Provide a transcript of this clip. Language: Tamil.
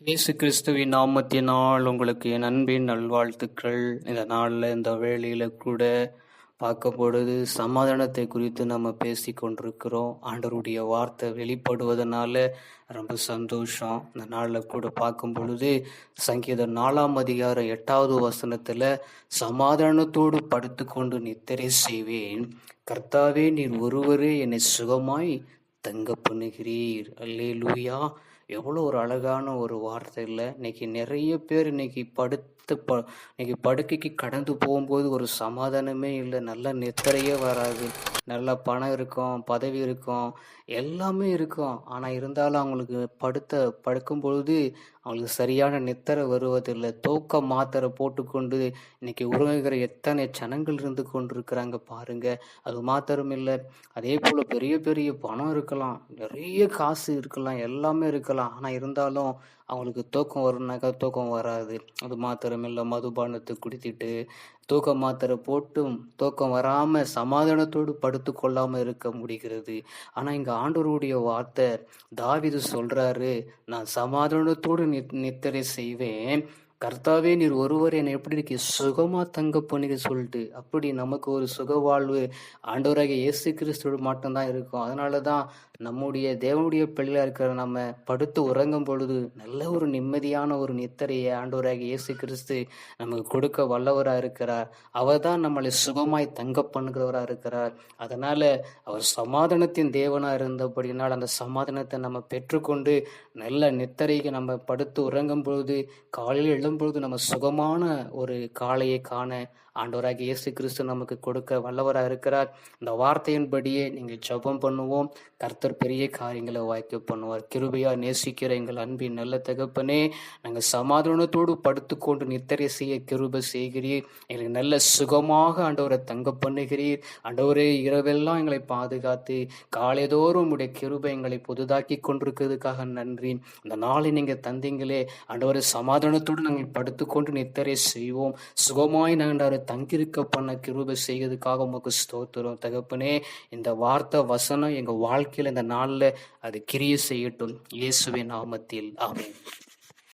இயேசு கிறிஸ்துவின் நாமத்தினால் உங்களுக்கு என் அன்பின் நல்வாழ்த்துக்கள். இந்த நாளில் இந்த வேளையில் கூட பார்க்க பொழுது சமாதானத்தை குறித்து நம்ம பேசி கொண்டிருக்கிறோம். ஆண்டருடைய வார்த்தை வெளிப்படுவதனால ரொம்ப சந்தோஷம். இந்த நாளில் கூட பார்க்கும் பொழுது சங்கீதம் நாலாம் அதிகாரம் எட்டாவது வசனத்தில் சமாதானத்தோடு படுத்துக்கொண்டு நித்திரை செய்வேன். கர்த்தாவே நீர் ஒருவரே என்னை சுகமாய் தங்க பண்ணுகிறீர் அல்லே லூயா எவ்வளோ ஒரு அழகான ஒரு வார்த்தை இல்லை இன்னைக்கு நிறைய பேர் இன்னைக்கு படுத்து ப இன்னைக்கு படுக்கைக்கு கடந்து போகும்போது ஒரு சமாதானமே இல்லை. நல்ல நித்திரையே வராது. நல்ல பணம் இருக்கும் பதவி இருக்கும் எல்லாமே இருக்கும். ஆனால் இருந்தாலும் அவங்களுக்கு படுத்த படுக்கும் பொழுது அவங்களுக்கு சரியான நித்தரை வருவதில்லை. தூக்க மாத்திரை போட்டுக்கொண்டு இன்னைக்கு உறங்குகிற எத்தனை ஜனங்கள் இருந்து கொண்டிருக்கிறாங்க பாருங்க. அது மாத்திரம் இல்லை. அதே போல் பெரிய பெரிய பணம் இருக்கலாம். நிறைய காசு இருக்கலாம். எல்லாமே இருக்கலாம். ஆனால் இருந்தாலும் அவங்களுக்கு தூக்கம் வரும்னாக்கா தூக்கம் வராது. அது மாத்திரம் இல்லை மதுபானத்தை குடித்திட்டு தூக்க மாத்திரை போட்டும் தூக்கம் வராமல் சமாதானத்தோடு படுத்து கொள்ளாமல் இருக்க முடிகிறது. ஆனால் இங்கே ஆண்டவருடைய வார்த்தை தாவிது சொல்கிறாரு நான் சமாதானத்தோடு நித்திரை செய்வேன். கர்த்தாவே நீர் ஒருவர் என்னை எப்படி இருக்கி சுகமா தங்க போனீங்க சொல்லிட்டு அப்படி நமக்கு ஒரு சுக வாழ்வு ஆண்டவராக இயேசு கிறிஸ்துவோடு மட்டும்தான் இருக்கும். அதனால தான் நம்முடைய தேவனுடைய பிள்ளையா இருக்கிற நம்ம படுத்து உறங்கும் பொழுது நல்ல ஒரு நிம்மதியான ஒரு நித்தரையை ஆண்டவராக இயேசு கிறிஸ்து நமக்கு கொடுக்க வல்லவராக இருக்கிறார். அவர் தான் நம்மளை சுகமாய் தங்க பண்ணுகிறவராக இருக்கிறார். அதனால அவர் சமாதானத்தின் தேவனா இருந்தபடினால் அந்த சமாதானத்தை நம்ம பெற்றுக்கொண்டு நல்ல நித்தரைக்கு நம்ம படுத்து உறங்கும் பொழுது காலையில் எழும்பொழுது நம்ம சுகமான ஒரு காலையை காண ஆண்டவராக இயேசு கிறிஸ்து நமக்கு கொடுக்க வல்லவராக இருக்கிறார். இந்த வார்த்தையின்படியே நீங்கள் ஜபம் பண்ணுவோம். கர்த்தர் பெரிய காரியங்களை வாய்க்க பண்ணுவார். கிருபையா நேசிக்கிற எங்கள் அன்பின் நல்ல தகப்பனே நாங்கள் சமாதானத்தோடு படுத்துக்கொண்டு நித்திரை செய்ய கிருபை செய்கிறீர். எங்களுக்கு நல்ல சுகமாக ஆண்டவரை தங்க பண்ணுகிறீர். ஆண்டவரே இரவெல்லாம் எங்களை பாதுகாத்து காலைதோறும் உடைய கிருபை எங்களை புதுதாக்கி கொண்டிருக்கிறதுக்காக நன்றி. இந்த நாளை நீங்கள் தந்தீங்களே. ஆண்டவரை சமாதானத்தோடு நாங்கள் படுத்துக்கொண்டு நித்திரை செய்வோம். சுகமாய் நாங்கள் தங்கியிருக்க பண்ண கிருபை செய்கிறதுக்காக உமக்கு ஸ்தோத்திரம். தகப்பனே இந்த வார்த்தை வசனம் எங்கள் வாழ்க்கையில் இந்த நாளில் அது கிரிய செய்யட்டும். இயேசுவின் நாமத்தில். ஆமென்.